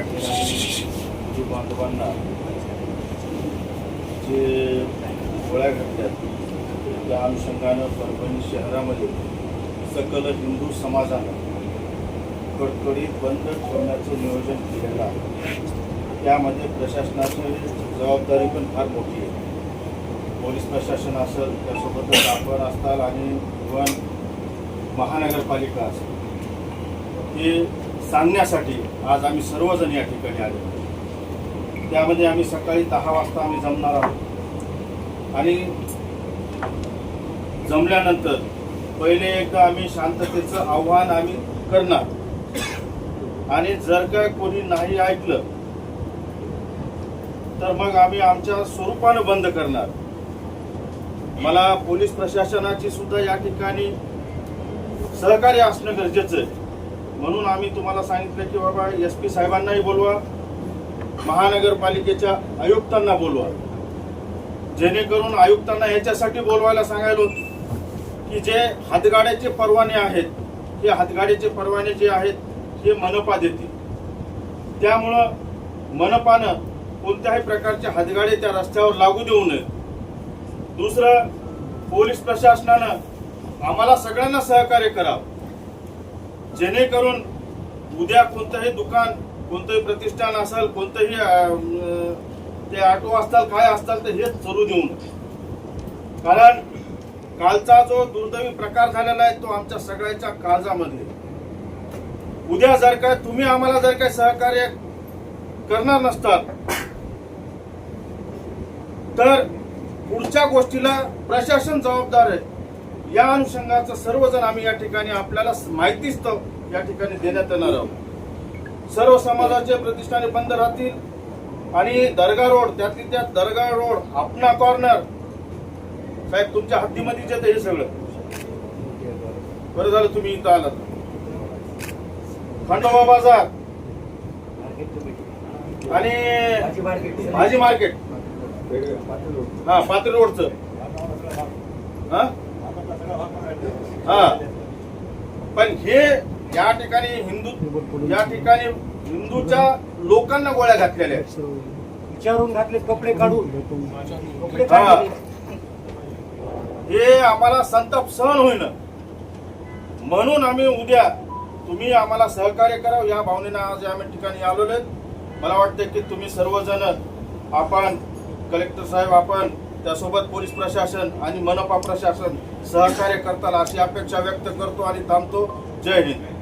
हिंदू बांधवांना जे गोळ्या घातल्यात त्या अनुषंगानं परभणी शहरामध्ये सकल हिंदू समाजानं कडकडीत बंद ठेवण्याचं नियोजन केलेलं आहे त्यामध्ये प्रशासनाची जबाबदारी पण फार मोठी आहे पोलीस प्रशासन असेल त्यासोबतच आपण असताल आणि इव्हन महानगरपालिका असेल हे सांगण्यासाठी आज आम्ही सर्वजण या ठिकाणी आले. त्यामध्ये आम्ही सकाळी दहा वाजता आम्ही जमणार आहोत. आणि जमल्यानंतर पहिले एकदा आम्ही शांततेचं आव्हान आम्ही करणार. आणि जर का कोणी नाही ऐकलं तर मग आम्ही आमच्या स्वरूपानं बंद करणार. मला पोलीस प्रशासनाची सुद्धा या ठिकाणी सहकार्य असणं गरजेचं आहे. म्हणून आम्ही तुम्हाला सांगितलं की बाबा एस पी साहेबांनाही बोलवा महानगरपालिकेच्या आयुक्तांना बोलवा. जेणेकरून आयुक्तांना याच्यासाठी बोलवायला सांगायला की जे हातगाड्याचे परवाने आहेत हे हातगाड्याचे परवाने जे आहेत हे मनपा देतील. त्यामुळं मनपानं कोणत्याही प्रकारचे हातगाडे त्या रस्त्यावर लागू देऊ नये. दुसरं पोलीस प्रशासनानं आम्हाला सगळ्यांना सहकार्य करावं. जेणेकरून उद्या कोणतंही दुकान कोणतंही प्रतिष्ठान असेल कोणतंही ते ऑटो असतात काय असतात तर हेच चरू देऊ नये. कारण कालचा जो दुर्दैवी प्रकार झालेला आहे तो आमच्या सगळ्यांच्या काळजामध्ये उद्या जर काय तुम्ही आम्हाला जर काही सहकार्य करणार नसतात तर पुढच्या गोष्टीला प्रशासन जबाबदार आहे. या अनुषंगाचं सर्वजण आम्ही या ठिकाणी आपल्याला माहितीच या ठिकाणी देण्यात येणार आहोत. सर्व समाजाचे प्रतिष्ठाने बंद राहतील आणि दर्गा रोड त्यातली त्यात दर्गा रोड आपणा कॉर्नर साहेब तुमच्या हद्दीमध्येच येतं हे सगळं. बरं झालं तुम्ही इथं आलात. खंडोबा बाजार. आणि भाजी मार्केट. हा पात्री रोडचं. हा? हा. पण हे या ठिकाणी हिंदू या ठिकाणी हिंदूच्या लोकांना गोळ्या घातलेल्या आहेत. विचारून घातले कपडे काढून. कपडे हा. हे आम्हाला संताप सहन होईन. म्हणून आम्ही उद्या तुम्ही आम्हाला सहकार्य करावं या भावनेनं आज आम्ही ठिकाणी आलेलो आहेत. मला वाटतं की तुम्ही सर्वजण आपण कलेक्टर साहेब आपण त्यासोबत पोलीस प्रशासन आणि मनपा प्रशासन सहकार्य करताना अशी अपेक्षा व्यक्त करतो आणि थांबतो. जय हिंद.